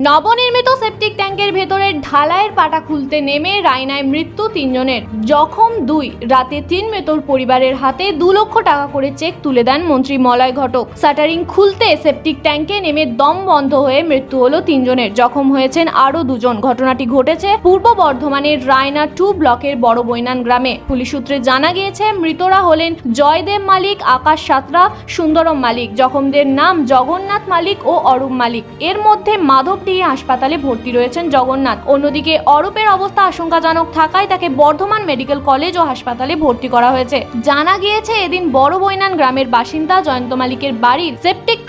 নবনির্মিত সেপটিক ট্যাঙ্কের ভেতরের ঢালাইয়ের পাটা খুলতে নেমে রায়নায় মৃত্যু তিনজনের। জখম দুই। রাতে তিন মৃতর পরিবারের হাতে দু লক্ষ টাকা করে চেক তুলে দেন মন্ত্রী মলয় ঘটক। শাটারিং খুলতে সেপটিক ট্যাঙ্কে নেমে দম বন্ধ হয়ে মৃত্যু হলো তিনজনের। জখম হয়েছেন আরও দুজন। ঘটনাটি ঘটেছে পূর্ব বর্ধমানের রায়না টু ব্লকের বড় বৈনান গ্রামে। পুলিশ সূত্রে জানা গিয়েছে, মৃতরা হলেন জয়দেব মালিক, আকাশ সাতরা, সুন্দরম মালিক। জখমদের নাম জগন্নাথ মালিক ও অরূপ মালিক। এর মধ্যে মাধবডিহি হাসপাতালে ভর্তি রয়েছেন জগন্নাথ। অন্যদিকে অরূপের অবস্থা আশঙ্কাজনক থাকায় তাকে বর্ধমান মেডিকেল কলেজ ও হাসপাতালে ভর্তি করা হয়েছে। জানা গিয়েছে, এদিন বড় বৈনান গ্রামের বাসিন্দা জয়ন্ত মালিকের বাড়ির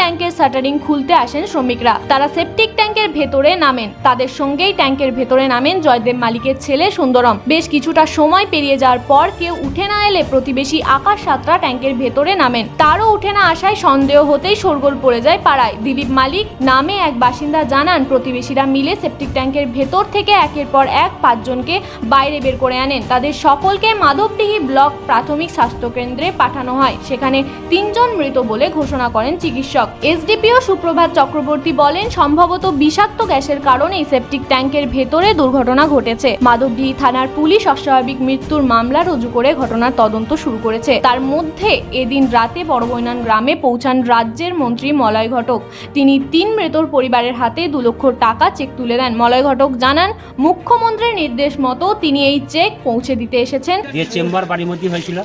ট্যাঙ্কের শাটারিং খুলতে আসেন শ্রমিকরা। তারা সেপটিক ট্যাঙ্কের ভেতরে নামেন। তাদের সঙ্গেই ট্যাঙ্কের ভেতরে নামেন জয়দেব মালিকের ছেলে সুন্দরম। বেশ কিছুটা সময় পেরিয়ে যাওয়ার পর কেউ উঠে না এলে প্রতিবেশী আকাশ সাতরা ট্যাঙ্কের ভেতরে নামেন। তারও উঠে না আসায় সন্দেহ হতেই শোরগোল পড়ে যায় পাড়ায়। দিলীপ মালিক নামে এক বাসিন্দা জানান, প্রতিবেশীরা মিলে সেপটিক ট্যাঙ্কের ভেতর থেকে একের পর এক পাঁচজনকে বাইরে বের করে আনেন। তাদের সকলকে মাধবডিহি ব্লক প্রাথমিক স্বাস্থ্যকেন্দ্রে পাঠানো হয়। সেখানে তিনজন মৃত বলে ঘোষণা করেন চিকিৎসক। এসডিপিও সুপ্রভাত চক্রবর্তী বলেন, সম্ভবত বিষাক্ত গ্যাসের কারণেই সেপটিক ট্যাঙ্কের ভেতরে দুর্ঘটনা ঘটেছে। মাধবডিহি থানার পুলিশ অস্বাভাবিক মৃত্যুর মামলা রুজু করে ঘটনার তদন্ত শুরু করেছে। তার মধ্যে এদিন রাতে বড়বৈনান গ্রামে পৌঁছান রাজ্যের মন্ত্রী মলয় ঘটক। তিনি তিন মৃতর পরিবারের হাতে দু লক্ষ টাকা চেক তুলে দেন। মলয় ঘটক জানান, মুখ্যমন্ত্রীর নির্দেশ মতো তিনি এই চেক পৌঁছে দিতে এসেছেন। চেম্বার বাড়ির মধ্যে হয়েছিল,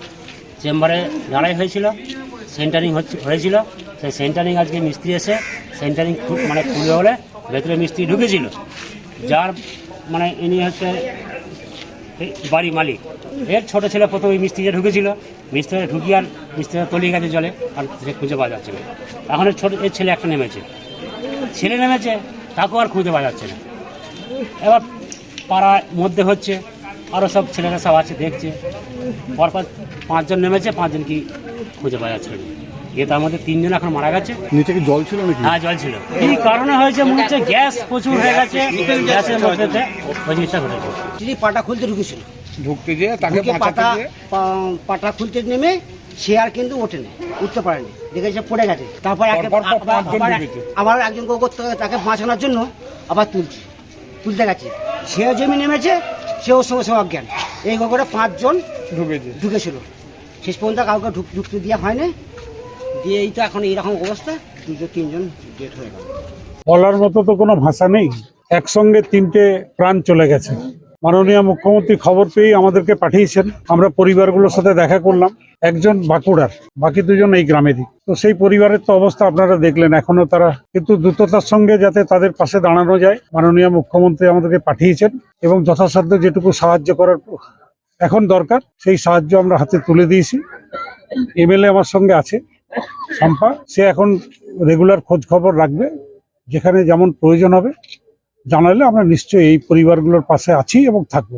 চেম্বারে লড়াই হয়েছিল, সেন্টারিং হয়েছিল। সেই সেন্টারিং আজকে মিস্ত্রি এসে সেন্টারিং খুব মানে খুলে হলে ভেতরে মিস্ত্রি ঢুকেছিল। যার মানে ইনি হচ্ছে বাড়ি মালিক। এর ছোটো ছেলে প্রথমে মিস্ত্রিতে ঢুকেছিল। মিস্ত্রিতে ঢুকি আর মিস্ত্রিটা তলিয়ে গেছে জলে আর সে খুঁজে পাওয়া যাচ্ছে না। এখন এর ছোট এর ছেলে একটা নেমেছে। ছেলে নেমেছে, তাকেও আর খুঁজে পাওয়া যাচ্ছে না। এবার পাড়ার মধ্যে হচ্ছে আরও সব ছেলেরা সব আছে, দেখছে। পরপর পাঁচজন নেমেছে, পাঁচজন কি খুঁজে পাওয়া যাচ্ছে না। এ তার মধ্যে তিনজন এখন মারা গেছে। নিচে কি জল ছিল নাকি? হ্যাঁ জল ছিল। কি কারণে হয়েছে? মনে হচ্ছে গ্যাস প্রচুর হয়ে গেছে গ্যাসের মধ্যে ওই জিনিসটা ঘটেছে তিনি পাটা খুলতে ঢুকেছিল। ঢুকতে যেয়ে তাকে পাটা পাটা খুলতে নেমে সে আর কিন্তু ওঠেনি উঠতে পারেনি। দেখেছে পড়ে গেছে। তারপর। আবার একজন করতে তাকে বাঁচানোর জন্য আবার তুলছে তুলতে গেছে। সেও জমি নেমেছে সেও সঙ্গে সঙ্গে অজ্ঞান। এই করে পাঁচজন ঢুকেছে। ঢুকেছিল। শেষ পর্যন্ত কাউকে ঢুকতে দেওয়া হয়নি। দিয়ে এই তো এখন এইরকম অবস্থা দুজন তিনজন ডেট হয়ে গেল। বলার মতো তো কোনো ভাষা নেই। একসঙ্গে তিনটে প্রাণ চলে গেছে। মাননীয় মুখ্যমন্ত্রী খবর পেয়েই আমাদেরকে পাঠিয়েছেন। আমরা পরিবারগুলোর সাথে দেখা করলাম। একজন বাঁকুড়ার, বাকি দুজন এই গ্রামেরই। তো সেই পরিবারের তো অবস্থা আপনারা দেখলেন। এখনও তারা কিন্তু দ্রুততার সঙ্গে যাতে তাদের পাশে দাঁড়ানো যায়, মাননীয় মুখ্যমন্ত্রী আমাদেরকে পাঠিয়েছেন এবং যথাসাধ্য যেটুকু সাহায্য করার এখন দরকার, সেই সাহায্য আমরা হাতে তুলে দিয়েছি। এমএলএ আমার সঙ্গে আছে। শম্পা সে এখন রেগুলার খোঁজ খবর রাখবে, যেখানে যেমন প্রয়োজন হবে, জানালে আমরা নিশ্চয়ই এই পরিবারগুলোর পাশে আছি এবং থাকব।